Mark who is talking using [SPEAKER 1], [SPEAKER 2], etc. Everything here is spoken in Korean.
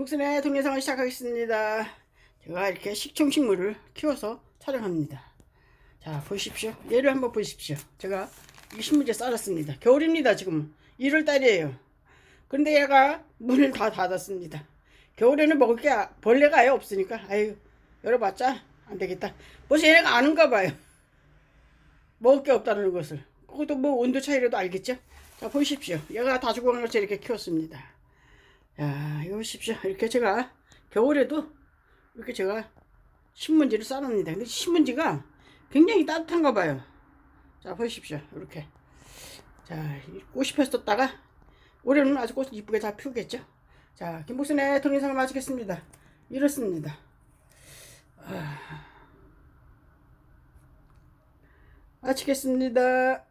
[SPEAKER 1] 김국순의 동영상을 시작하겠습니다. 제가 이렇게 식충식물을 키워서 촬영합니다. 자, 보십시오. 얘를 한번 보십시오. 제가 이 신문지에 쌀았습니다. 겨울입니다, 지금. 1월 달이에요. 그런데 얘가 문을 다 닫았습니다. 겨울에는 먹을 게 아- 벌레가 아예 없으니까, 아유, 열어봤자 안 되겠다. 벌써 얘네가 아는가 봐요. 먹을 게 없다는 것을. 그것도 뭐 온도 차이라도 알겠죠? 자, 보십시오. 얘가 다 죽어간 것을 이렇게 키웠습니다. 야, 보십시오. 이렇게 제가 겨울에도 이렇게 제가 신문지를 싸놓습니다. 근데 신문지가 굉장히 따뜻한가 봐요. 자, 보십시오. 이렇게. 자, 이 꽃이 폈었다가 올해는 아주 꽃 이쁘게 잘 피우겠죠? 자, 김복순의 동영상을 마치겠습니다. 이렇습니다. 아... 마치겠습니다.